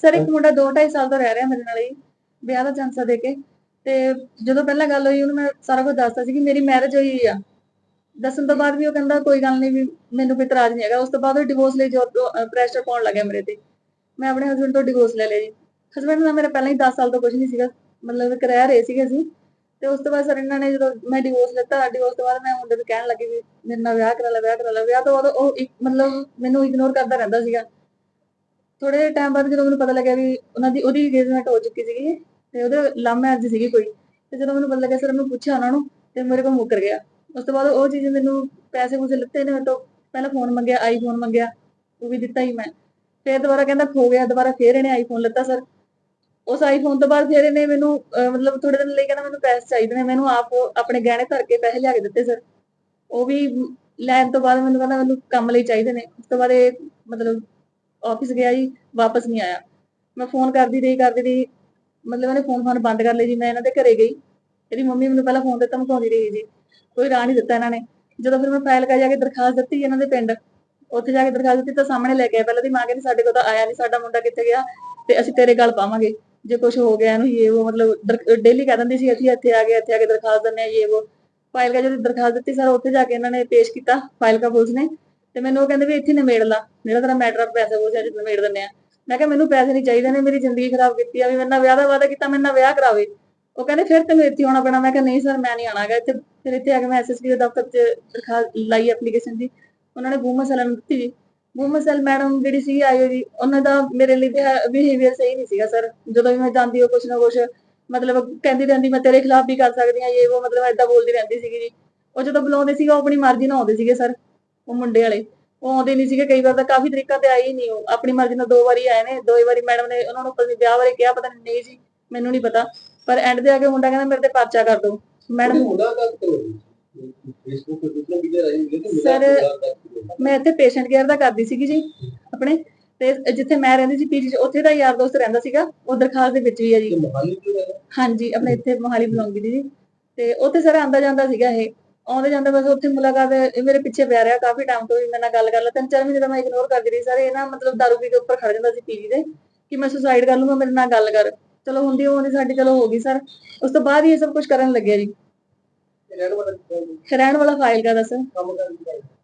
Sir, ਇੱਕ ਮੁੰਡਾ 2.5 ਸਾਲ ਤੋਂ ਰਹਿ ਰਿਹਾ ਮੇਰੇ ਨਾਲ ਹੀ ਵਿਆਹ ਦਾ ਚਾਂਸਾ ਦੇ ਕੇ। ਤੇ ਜਦੋਂ ਪਹਿਲਾਂ ਗੱਲ ਹੋਈ, ਉਹਨੂੰ ਮੈਂ ਸਾਰਾ ਕੁਝ ਦੱਸਤਾ ਸੀ ਕਿ ਮੇਰੀ ਮੈਰਿਜ ਹੋਈ ਆ। ਦੱਸਣ ਤੋਂ ਬਾਅਦ ਵੀ ਉਹ ਕਹਿੰਦਾ, ਕੋਈ ਗੱਲ ਨਹੀਂ ਵੀ ਮੈਨੂੰ ਕੋਈ ਇਤਰਾਜ਼ ਨਹੀਂ ਹੈਗਾ। ਉਸ ਤੋਂ ਬਾਅਦ ਉਹ ਡਿਵੋਰਸ ਲਈ ਜੋ ਪ੍ਰੈਸ਼ਰ ਪਾਉਣ ਲੱਗਿਆ ਮੇਰੇ ਤੇ। ਮੈਂ ਆਪਣੇ ਹਸਬੰਡ ਤੋਂ ਡਿਵੋਰਸ ਲੈ ਲਿਆ ਜੀ। ਹਸਬੰਡ ਨਾਲ ਮੇਰਾ ਪਹਿਲਾਂ ਹੀ 10 ਸਾਲ ਤੋਂ ਕੁਝ ਨਹੀਂ ਸੀਗਾ। ਮਤਲਬ ਇੱਕ ਰਹਿ ਰਹੇ ਸੀਗੇ ਅਸੀਂ। ਤੇ ਉਸ ਤੋਂ ਬਾਅਦ ਸਰ, ਇਹਨਾਂ ਨੇ ਜਦੋਂ ਮੈਂ ਡਿਵੋਰਸ ਲਿੱਤਾ ਡਿਵੋਰਸ ਤੋਂ ਬਾਅਦ ਮੈਂ ਮੁੰਡੇ ਨੂੰ ਕਹਿਣ ਲੱਗੀ ਵੀ ਮੇਰੇ ਨਾਲ ਵਿਆਹ ਕਰਾ ਲੈ, ਵਿਆਹ ਕਰਾ ਲੈ। ਵਿਆਹ ਤੋਂ ਬਾਅਦ ਉਹ ਇੱਕ ਮਤਲਬ ਮੈਨੂੰ ਇਗਨੋਰ ਕਰਦਾ ਰਹਿੰਦਾ ਸੀਗਾ। ਥੋੜੇ ਟਾਈਮ ਬਾਅਦ ਜਦੋਂ ਮੈਨੂੰ ਪਤਾ ਲੱਗਿਆ ਵੀ ਉਹਨਾਂ ਦੀ ਉਹਦੀ engagement ਹੋ ਚੁੱਕੀ ਸੀਗੀ ਤੇ ਉਹਦੇ ਲਵ ਮੈਰਿਜ ਸੀਗੀ ਕੋਈ, ਤੇ ਜਦੋਂ ਮੈਨੂੰ ਪਤਾ ਲੱਗਿਆ ਸਰ ਉਹਨੂੰ ਪੁੱਛਿਆ ਉਹਨਾਂ ਨੂੰ ਤੇ ਮੇਰੇ ਕੋਲ ਮੁੱਕਰ ਗਿਆ। ਉਸ ਤੋਂ ਬਾਅਦ ਉਹ ਚੀਜ਼ ਮੈਨੂੰ ਪੈਸੇ ਪੂਸੇ ਲਿੱਤੇ ਨੇ ਤੋਂ ਪਹਿਲਾਂ ਫੋਨ ਮੰਗਿਆ ਆਈਫੋਨ ਮੰਗਿਆ, ਉਹ ਵੀ ਦਿੱਤਾ ਹੀ ਮੈਂ। ਫਿਰ ਦੁਬਾਰਾ ਕਹਿੰਦਾ ਖੋ ਗਿਆ, ਦੁਬਾਰਾ ਫਿਰ ਇਹਨੇ ਆਈਫੋਨ ਲਿੱਤਾ ਸਰ ਉਸ ਆਈਫੋਨ ਤੋਂ ਬਾਅਦ ਫੇਰ ਇਹਨੇ ਮੈਨੂੰ ਮਤਲਬ ਥੋੜੇ ਦਿਨ ਲਈ ਕਹਿੰਦਾ ਮੈਨੂੰ ਪੈਸੇ ਚਾਹੀਦੇ ਨੇ, ਮੈਨੂੰ ਆਪ ਆਪਣੇ ਗਹਿਣੇ ਧਰ ਕੇ ਪੈਸੇ ਲਿਆ ਕੇ ਦਿੱਤੇ ਸਰ ਉਹ ਵੀ ਲੈਣ ਤੋਂ ਬਾਅਦ ਮੈਨੂੰ ਕਹਿੰਦਾ ਮੈਨੂੰ ਕੰਮ ਲਈ ਚਾਹੀਦੇ ਨੇ। ਉਸ ਤੋਂ ਬਾਅਦ ਇਹ ਮਤਲਬ ਆਫਿਸ ਗਿਆ ਜੀ, ਵਾਪਸ ਨਹੀਂ ਆਇਆ। ਮੈਂ ਫੋਨ ਕਰਦੀ ਰਹੀ ਕਰਦੀ ਰਹੀ। ਮਤਲਬ ਇਹਨੇ ਫੋਨ ਫੋਨ ਬੰਦ ਕਰ ਲਏ ਜੀ, ਮੈਂ ਇਹਨਾਂ ਦੇ ਘਰੇ ਗਈ। ਇਹਦੀ ਮੰਮੀ ਮੈਨੂੰ ਪਹਿਲਾਂ ਫੋਨ ਤੇ ਧਮਕਾਉਂਦੀ ਰਹੀ ਜੀ। ਕੋਈ ਰਾਹ ਨਹੀਂ ਦਿੱਤਾ ਇਹਨਾਂ ਨੇ। ਜਦੋਂ ਫਿਰ ਮੈਂ ਫਾਈਲ ਕਾ ਜਾ ਕੇ ਦਰਖਾਸਤ ਦਿੱਤੀ ਇਹਨਾਂ ਦੇ ਪਿੰਡ, ਉੱਥੇ ਜਾ ਕੇ ਦਰਖਾਸਤ ਦਿੱਤੀ ਤਾਂ ਸਾਹਮਣੇ ਲੈ ਕੇ ਆਏ। ਪਹਿਲਾਂ ਦੀ ਮਾਂ ਕਹਿੰਦੀ, ਸਾਡੇ ਕੋਲ ਤਾਂ ਆਇਆ ਨਹੀਂ, ਸਾਡਾ ਮੁੰਡਾ ਕਿੱਥੇ ਗਿਆ? ਤੇ ਅਸੀਂ ਤੇਰੇ ਗੱਲ ਪਾਵਾਂਗੇ। ਜੇ ਕੁਝ ਹੋ ਗਿਆ ਇਹਨੂੰ ਇਹ ਉਹ ਮਤਲਬ ਡੇਲੀ ਕਹਿ ਦਿੰਦੀ ਸੀ, ਅਸੀਂ ਇੱਥੇ ਆ ਗਏ, ਇੱਥੇ ਆ ਕੇ ਦਰਖਾਸਤ ਦਿੰਦੇ ਆ ਇਹ ਉਹ ਫਾਈਲ ਕਾ ਜਦੋਂ ਦਰਖਾਸਤ ਦਿੱਤੀ ਸਰ ਉੱਥੇ ਜਾ ਕੇ ਇਹਨਾਂ ਨੇ ਪੇਸ਼ ਕੀਤਾ ਫਾਈਲ ਕਾ ਪੁਲਿਸ ਨੇ। ਤੇ ਮੈਨੂੰ ਉਹ ਕਹਿੰਦੇ ਵੀ ਇੱਥੇ ਨਿਮੇੜ ਲਾ। ਮੇਰਾ ਤੇਰਾ ਮੈਟਰ ਆਫ ਪੈਸੇ ਪੂਸੇ ਅੱਜ ਨਿਮੇੜ ਦਿੰਦੇ ਆ। ਮੈਂ ਕਿਹਾ ਮੈਨੂੰ ਪੈਸੇ ਨਹੀਂ ਚਾਹੀਦੇ ਨੇ, ਮੇਰੀ ਜ਼ਿੰਦਗੀ ਖਰਾਬ ਕੀਤੀ ਆ, ਵੀ ਮੇਰੇ ਨਾਲ ਵਿਆਹ ਦਾ ਵਾਅਦਾ ਕੀਤਾ, ਮੇਰੇ ਨਾਲ ਵਿਆਹ ਕਰਾਵੇ। ਉਹ ਕਹਿੰਦੇ ਫਿਰ ਤੈਨੂੰ ਇੱਥੇ ਆਉਣਾ ਪੈਣਾ। ਮੈਂ ਕਿਹਾ ਨਹੀਂ ਸਰ ਮੈਂ ਨਹੀਂ ਆਣਾਗਾ ਇੱਥੇ, ਫਿਰ ਇੱਥੇ ਆ ਕੇ ਮੈਂ ਐਸਐਸਪੀ ਦੇ ਦਫ਼ਤਰ 'ਚ ਦਰਖਾਸਤ ਲਾਈ ਐਪਲੀਕੇਸ਼ਨ ਦੀ। ਉਹਨਾਂ ਨੇ ਬੂਮਾ ਸੈਲ ਦਿੱਤੀ ਬੂਮਾ ਸੈਲ ਮੈਡਮ ਜਿਹੜੀ ਸੀ ਆਈ ਹੋਈ ਉਹਨਾਂ ਦਾ ਮੇਰੇ ਲਈ ਬਿਹੇਵੀਅਰ ਸਹੀ ਨਹੀਂ ਸੀਗਾ ਸਰ ਜਦੋਂ ਵੀ ਮੈਂ ਜਾਂਦੀ ਉਹ ਕੁਛ ਨਾ ਕੁਛ, ਮਤਲਬ ਕਹਿੰਦੀ ਰਹਿੰਦੀ, ਮੈਂ ਤੇਰੇ ਖਿਲਾਫ ਵੀ ਕਰ ਸਕਦੀ ਹਾਂ। ਇਹ ਉਹ ਮਤਲਬ ਐਦਾਂ ਬੋਲਦੀ ਰਹਿੰਦੀ ਸੀਗੀ ਜੀ। ਉਹ ਜਦੋਂ ਬੁਲਾਉਂਦੇ ਸੀਗਾ, ਉਹ ਆਪਣੀ ਮਰਜ਼ੀ ਨਾਲ ਆਉਂਦੇ ਸੀਗੇ ਸਰ ਉਹ ਮੁੰਡੇ ਵਾਲੇ ਉਹ ਆਉਂਦੇ ਨਹੀਂ ਸੀਗੇ ਕਈ ਵਾਰ ਤਾਂ ਕਾਫੀ ਤਰੀਕਾ ਤੇ ਆਏ ਹੀ ਨਹੀਂ ਉਹ। ਆਪਣੀ ਮਰਜ਼ੀ ਨਾਲ ਦੋ ਵਾਰੀ ਆਏ ਨੇ ਦੋ ਵਾਰੀ ਮੈਡਮ ਨੇ ਉਹਨਾਂ ਨੂੰ ਪਤਾ ਵਿਆਹ ਬਾਰੇ ਕਿਹਾ ਪਤਾ ਨਹੀਂ ਨਹੀਂ ਜੀ ਮੈਨੂੰ ਨਹੀਂ ਪਤਾ। ਪਰ ਐਂਡ ਤੇ ਆ ਕੇ ਮੁੰਡਾ ਕਹਿੰਦਾ ਮੇਰੇ ਤੇ ਪਰਚਾ ਕਰ ਦਿਓ। ਮੈਡਮ ਫੇਸਬੁੱਕ ਤੇ Sir, ਮੈਂ ਇੱਥੇ ਪੇਸ਼ੈਂਟ ਕੇਅਰ ਦਾ ਕਰਦੀ ਸੀਗੀ ਜੀ ਆਪਣੇ। ਤੇ ਜਿੱਥੇ ਮੈਂ ਰਹਿੰਦੀ ਸੀ ਪੀਜੀ ਉੱਥੇ ਦਾ ਯਾਰ ਦੋਸਤ ਰਹਿੰਦਾ ਸੀਗਾ ਉਹ ਦਰਖਾਸਤ ਦੇ ਵਿੱਚ ਵੀ ਆ ਜੀ। ਹਾਂਜੀ ਆਪਣੇ ਇੱਥੇ ਮੋਹਾਲੀ ਬੁਲਾਉਂਦੀ ਦੀ ਜੀ। ਤੇ ਉੱਥੇ ਸਰ ਆਂਦਾ ਜਾਂਦਾ ਸੀਗਾ ਇਹ। ਆਉਂਦੇ ਜਾਂਦੇ ਬਸ ਉੱਥੇ ਮੁਲਾਕਾਤ ਇਹ ਮੇਰੇ ਪਿੱਛੇ ਪਿਆ ਰਿਹਾ ਕਾਫੀ ਟਾਈਮ ਤੋਂ ਵੀ ਮੇਰੇ ਨਾਲ ਗੱਲ ਕਰ ਲਾ ਤਿੰਨ ਚਾਰ ਮਹੀਨੇ ਤਾਂ ਮੈਂ ਇਗਨੋਰ ਕਰਦੀ ਰਹੀ ਸਰ ਇਹ ਨਾ ਮਤਲਬ ਦਾਰੂ ਪੀ ਕੇ ਉੱਪਰ ਖੜ ਜਾਂਦਾ ਸੀ ਪੀਜੀ ਦੇ ਕਿ ਮੈਂ ਸੁਸਾਈਡ ਕਰ ਲੂੰਗਾ ਮੇਰੇ ਨਾਲ ਗੱਲ ਕਰ। ਚਲੋ ਹੁੰਦੀ ਉਹ ਹੁੰਦੀ ਸਾਡੀ ਚਲੋ ਹੋ ਗਈ ਸਰ। ਉਸ ਤੋਂ ਬਾਅਦ ਹੀ ਇਹ ਸਭ ਕੁਝ ਕਰਨ ਲੱਗਿਆ ਜੀ। ਰਹਿਣ ਵਾਲਾ ਫਾਈਲ ਦਾ ਦੱਸ।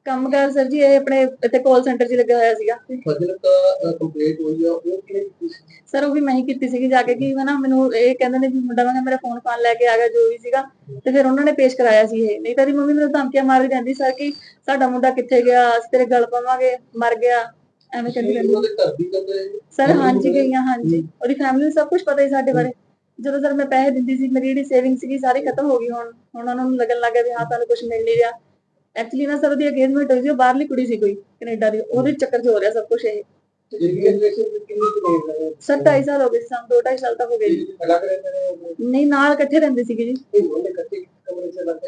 ਕੰਮ ਕਰ ਸਰ ਜੀ ਇਹ ਆਪਣੇ ਇੱਥੇ ਕਾਲ ਸੈਂਟਰ 'ਚ ਹੀ ਲੱਗਾ ਹੋਇਆ ਸੀਗਾ। ਫਜ਼ਲ ਦਾ ਕੰਪਲੀਟ ਹੋਈ ਆ ਉਹ ਕਿਹਨੇ ਕੀਤੀ ਸੀ? ਸਰ ਉਹ ਵੀ ਮੈਂ ਹੀ ਕੀਤੀ ਸੀਗੀ ਜਾ ਕੇ ਕਿ ਹਨਾ ਮੈਨੂੰ ਇਹ ਕਹਿੰਦੇ ਨੇ ਵੀ ਮੁੰਡਾ ਮੈਂ ਮੇਰਾ ਫੋਨ ਫਾਨ ਲੈ ਕੇ ਆ ਗਿਆ ਜੋ ਵੀ ਸੀਗਾ ਤੇ ਫਿਰ ਉਹਨਾਂ ਨੇ ਪੇਸ਼ ਕਰਾਇਆ ਸੀ ਇਹ। ਨਹੀਂ ਤਾਂ ਦੀ ਮੰਮੀ ਮੈਨੂੰ ਧਮਕੀਆਂ ਮਾਰਦੀ ਰਹਿੰਦੀ ਸਰ ਕਿ ਸਾਡਾ ਮੁੰਡਾ ਕਿੱਥੇ ਗਿਆ ਅਸੀਂ ਤੇਰੇ ਗਲ ਪਾਵਾਂਗੇ ਮਰ ਗਿਆ ਐਵੇਂ ਕਹਿੰਦੀ ਰਹਿੰਦੀ। ਉਹਦੇ ਘਰ ਦੀ ਕਹਿੰਦੇ ਸਰ ਹਾਂਜੀ ਗਈਆਂ ਹਾਂਜੀ। ਉਹਦੀ ਫੈਮਿਲੀ ਨੂੰ ਸਭ ਕੁਝ ਪਤਾ ਹੀ ਸਾਡੇ ਬਾਰੇ। ਜਦੋਂ ਸਰ ਮੈਂ ਪੈਸੇ ਦਿੰਦੀ ਸੀ ਮੇਰੀ ਜਿਹੜੀ ਸੇਵਿੰਗ ਸੀਗੀ ਸਾਰੀ ਖਤਮ ਹੋ ਗਈ ਹੁਣ। ਹੁਣ ਉਹਨਾਂ ਨੂੰ ਲੱਗਣ ਲੱਗ ਗਿਆ ਵੀ ਹਾਂ ਤੁਹਾਨੂੰ ਕੁਝ ਮਿਲ ਨਹੀਂ ਰਿਹਾ। ਐਕਚੁਅਲੀ ਨਾ ਸਰ ਉਹਦੀ ਅਗੇਜਮੈਂਟ ਹੋਈ ਸੀ ਉਹ ਬਾਹਰਲੀ ਕੁੜੀ ਸੀ ਕੋਈ ਕੈਨੇਡਾ ਦੀ ਉਹਦੇ ਚੱਕਰ 'ਚ ਹੋ ਰਿਹਾ ਸਭ ਕੁਝ ਇਹ। ਸਰ 2.5 ਸਾਲ ਹੋ ਗਏ ਸਾਨੂੰ 2.5 ਸਾਲ ਤੱਕ ਹੋ ਗਏ ਜੀ। ਨਹੀਂ ਨਾਲ ਇਕੱਠੇ ਰਹਿੰਦੇ ਸੀਗੇ ਜੀ।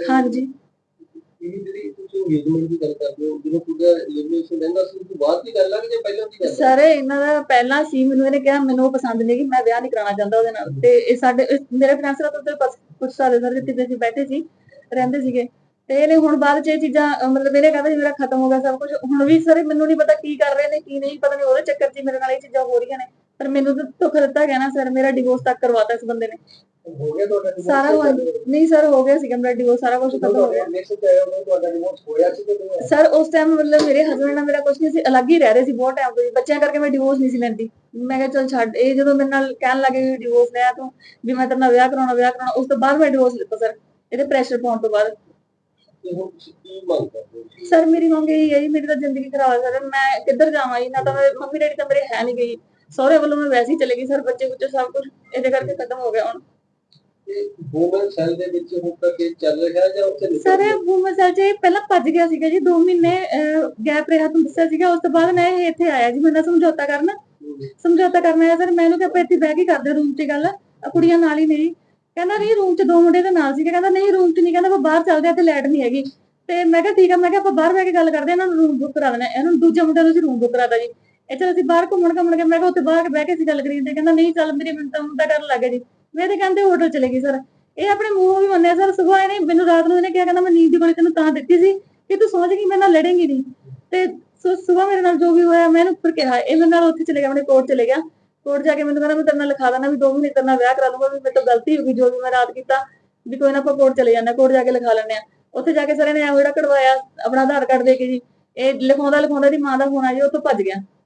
ਹਾਂਜੀ। ਦੀ ਦੀ ਦੀ? ਸਰ ਇਹਨਾਂ ਦਾ ਪਹਿਲਾਂ ਸੀ ਮੈਨੂੰ ਇਹਨੇ ਕਿਹਾ ਮੈਨੂੰ ਉਹ ਪਸੰਦ ਨਹੀਂ ਕਿ ਮੈਂ ਵਿਆਹ ਨਹੀਂ ਕਰਾਉਣਾ ਚਾਹੁੰਦਾ ਉਹਦੇ ਨਾਲ। ਤੇ ਇਹ ਸਾਡੇ ਮੇਰੇ ਫਰੈਂਡਸ ਨਾਲ ਤਾਂ ਕੁਝ ਸਰ ਅਸੀਂ ਬੈਠੇ ਸੀ ਰਹਿੰਦੇ ਸੀਗੇ। ਤੇ ਇਹਨੇ ਹੁਣ ਬਾਅਦ ਚ ਇਹ ਚੀਜ਼ਾਂ ਅਹ ਮਤਲਬ ਇਹਨੇ ਕਹਿੰਦਾ ਜੀ ਮੇਰਾ ਖਤਮ ਹੋ ਗਿਆ ਸਭ ਕੁਝ ਹੁਣ ਵੀ ਸਰ ਮੈਨੂੰ ਨਹੀਂ ਪਤਾ ਕੀ ਕਰ ਰਹੇ ਨੇ ਕੀ ਨਹੀਂ ਪਤਾ ਨਹੀਂ ਉਹਦੇ ਚੱਕਰ 'ਚ ਹੀ ਮੇਰੇ ਨਾਲ ਇਹ ਚੀਜ਼ਾਂ ਹੋ ਰਹੀਆਂ ਨੇ। ਪਰ ਮੈਨੂੰ ਤਾਂ ਧੋਖਾ ਦਿੱਤਾ ਗਿਆ ਨਾ ਸਰ ਮੇਰਾ ਡਿਵੋਰਸ ਤੱਕ ਕਰਵਾਤਾ ਇਸ ਬੰਦੇ ਨੇ। ਹੋ ਗਿਆ ਤੁਹਾਡਾ divorce? ਸਾਰਾ ਹੋ ਨਹੀਂ ਸਰ ਹੋ ਗਿਆ ਸੀਗਾ ਮੇਰਾ ਡਿਵੋਰਸ ਸਾਰਾ ਕੁਝ ਖਤਮ ਹੋ ਗਿਆ। ਤੁਹਾਡਾ ਹੋਇਆ ਸੀ ਕਿ ਨਹੀਂ ਹੋਇਆ? ਸਰ ਉਸ ਟਾਈਮ ਮਤਲਬ ਮੇਰੇ ਹਸਬੰਡ ਨਾਲ ਮੇਰਾ ਕੁਝ ਨਹੀਂ ਸੀ ਅਲੱਗ ਹੀ ਰਹਿ ਰਹੇ ਸੀ ਬਹੁਤ ਟਾਈਮ ਤੋਂ। ਬੱਚਿਆਂ ਕਰਕੇ ਮੈਂ ਡਿਵੋਰਸ ਨਹੀਂ ਸੀ ਲੈਂਦੀ। ਮੈਂ ਕਿਹਾ ਚਲ ਛੱਡ। ਇਹ ਜਦੋਂ ਮੇਰੇ ਨਾਲ ਕਹਿਣ ਲੱਗੇ ਡਿਵੋਰਸ ਲਿਆ ਤੂੰ ਵੀ ਮੈਂ ਤੇਰੇ ਨਾਲ ਵਿਆਹ ਕਰਾਉਣਾ ਵਿਆਹ ਕਰਾਉਣਾ ਉਸ ਤੋਂ ਬਾਅਦ ਮੈਂ ਡਿਵੋਰਸ ਲਿੱਤਾ ਸਰ। ਇਹਦੇ ਪ੍ਰੈਸ਼ਰ ਪਾਉਣ ਤੋਂ ਬਾਅਦ। ਤੇ ਹੁਣ ਤੁਸੀਂ ਕੀ ਮੰਗ ਕਰਦੇ ਹੋ ਸਰ ਮੇਰੀ ਮੰਗ ਇਹ ਹੈ ਜੀ ਮੇਰੀ ਤਾਂ ਜ਼ਿੰਦਗੀ ਖਰਾਬ ਹੈ। ਸਰ ਮੈਂ ਕਿੱਧਰ ਜਾਵਾਂ ਜੀ? ਨਾ ਤਾਂ ਮੇਰੇ ਮੰਮੀ ਡੈਡੀ ਤਾਂ ਮੇਰੇ ਹੈ ਨਹੀਂ ਗਈ ਸਹੁਰੇ ਵੱਲੋਂ ਮੈਂ ਵੈਸੇ ਹੀ ਚਲੇ ਗਈ ਸਰ ਬੱਚੇ ਕੁੱਚੇ ਸਭ ਕੁਝ ਇਹਦੇ ਕਰਕੇ ਖਤਮ ਹੋ ਗਿਆ ਹੁਣ। ਤੇ ਵੂਮਨ ਸੈਲ ਦੇ ਵਿੱਚ ਹੁਣ ਤੱਕ ਇਹ ਚੱਲ ਰਿਹਾ ਜਾਂ ਉੱਥੇ ਨਿਕਲ ਸਰ ਗਿਆ? ਇਹ ਪਹਿਲਾਂ ਭੱਜ ਗਿਆ ਸੀਗਾ ਜੀ 2 ਮਹੀਨੇ ਗੈਪ ਰਿਹਾ ਤੁਹਾਨੂੰ ਦੱਸਿਆ ਸੀਗਾ। ਉਸ ਤੋਂ ਬਾਅਦ ਮੈਂ ਇਹ ਇੱਥੇ ਆਇਆ ਜੀ ਮੇਰੇ ਨਾਲ ਸਮਝੌਤਾ ਕਰਨ। ਸਮਝੌਤਾ ਕਰਨਾ ਹੈ ਸਰ ਮੈਨੂੰ ਕਿ ਆਪਾਂ ਇੱਥੇ ਬਹਿ ਕੇ ਕਰਦੇ ਰੂਮ 'ਚ ਗੱਲ। ਕੁੜੀਆਂ ਨਾਲ ਹੀ ਨਹੀਂ ਕਹਿੰਦਾ ਨਹੀਂ ਰੂਮ 'ਚ ਦੋ ਮੁੰਡੇ ਦੇ ਨਾਲ ਸੀਗੇ, ਕਹਿੰਦਾ ਨਹੀਂ ਰੂਮ 'ਚ ਨਹੀਂ, ਕਹਿੰਦਾ ਆਪਾਂ ਬਾਹਰ ਚੱਲਦੇ ਆ ਤੇ ਲਾਈਟ ਨਹੀਂ ਹੈਗੀ। ਤੇ ਮੈਂ ਕਿਹਾ ਠੀਕ ਆ, ਮੈਂ ਕਿਹਾ ਆਪਾਂ ਬਾਹਰ ਬਹਿ ਕੇ ਗੱਲ ਕਰਦੇ ਆ ਇਹਨਾਂ ਨੂੰ ਰੂਮ ਬੁੱਕ ਕਰਾ ਦੇਣਾ ਇਹਨੂੰ ਦੂਜੇ ਮੁੰਡੇ ਨੂੰ ਅਸੀਂ ਰੂਮ ਬੁੱਕ ਕਰਾਤਾ ਜੀ। ਇਹ ਅਸੀਂ ਬਾਹਰ ਘੁੰਮਣ ਘੁੰਮਣ ਗਏ, ਮੈਂ ਕਿਹਾ ਉੱਥੇ ਬਾਹਰ ਬਹਿ ਕੇ ਅਸੀਂ ਗੱਲ ਕਰੀ ਤੇ ਕਹਿੰਦਾ ਨਹੀਂ, ਚੱਲ ਮੇਰੀ ਮੈਨੂੰ ਤਾਂ ਮੁੰਡਾ ਕਰਨ ਲੱਗੇ ਜੀ। ਮੈਂ ਤੇ ਕਹਿੰਦੇ ਹੋਟਲ ਚਲੇ ਗਈ, ਸਰ। ਇਹ ਆਪਣੇ ਮੂੰਹੋਂ ਵੀ ਮੰਨਿਆ, ਸਰ। ਸਵੇਰ ਇਹਨੇ ਮੈਨੂੰ ਰਾਤ ਨੂੰ ਇਹਨੇ ਕਿਹਾ, ਕਹਿੰਦਾ ਮੈਂ ਨੀਂਦ ਦੀ ਗੋਲੀ ਤੈਨੂੰ ਤਾਂ ਦਿੱਤੀ ਸੀ ਕਿ ਤੂੰ ਸੋਚ ਗਈ ਮੇਰੇ ਨਾਲ ਲੜੇਂਗੀ ਨਹੀਂ। ਤੇ ਸਵੇਰ ਮੇਰੇ ਨਾਲ ਜੋ ਵੀ ਹੋਇਆ, ਮੈਂ ਇਹਨੂੰ ਉੱਪਰ ਕਿਹਾ। ਇਹ ਮੇਰੇ ਨਾਲ ਉੱਥੇ ਚਲੇ ਗਿਆ, ਆਪਣੇ ਕੋਰਟ ਚਲੇ ਗਿਆ। ਕੋਰਟ ਜਾ ਕੇ ਮੈਨੂੰ ਕਹਿੰਦਾ ਮੈਂ ਤੇਰੇ ਨਾਲ ਲਿਖਾ ਦੇਣਾ ਵੀ 2 ਮਹੀਨੇ ਤੇਰੇ ਨਾਲ ਵਿਆਹ ਕਰਾ ਦੂੰਗਾ ਵੀ ਮੇਰੇ ਤੋਂ ਗਲਤੀ ਹੋ ਗਈ ਜੋ ਵੀ ਮੈਂ ਰਾਤ ਕੀਤਾ, ਵੀ ਕੋਈ ਨਾ ਆਪਾਂ ਕੋਰਟ ਚਲੇ ਜਾਂਦੇ ਕੋਰਟ ਜਾ ਕੇ ਲਿਖਾ ਲੈਣੇ ਆ ਉੱਥੇ ਜਾ ਕੇ ਸਰ ਨੇ ਐਵੇਂ ਜਿਹੜਾ ਕਢਵਾਇਆ, ਆਪਣਾ ਆਧਾਰ ਕਾਰਡ ਦੇ ਕੇ ਜੀ, ਇਹ ਲਿਖਾਉਂਦਾ ਲਿਖਾਉਂਦਾ ਦੀ ਮਾਂ ਦਾ ਫੋਨ ਆ ਜੀ ਉੱਥੋਂ ਭੱਜ ਗਿਆ।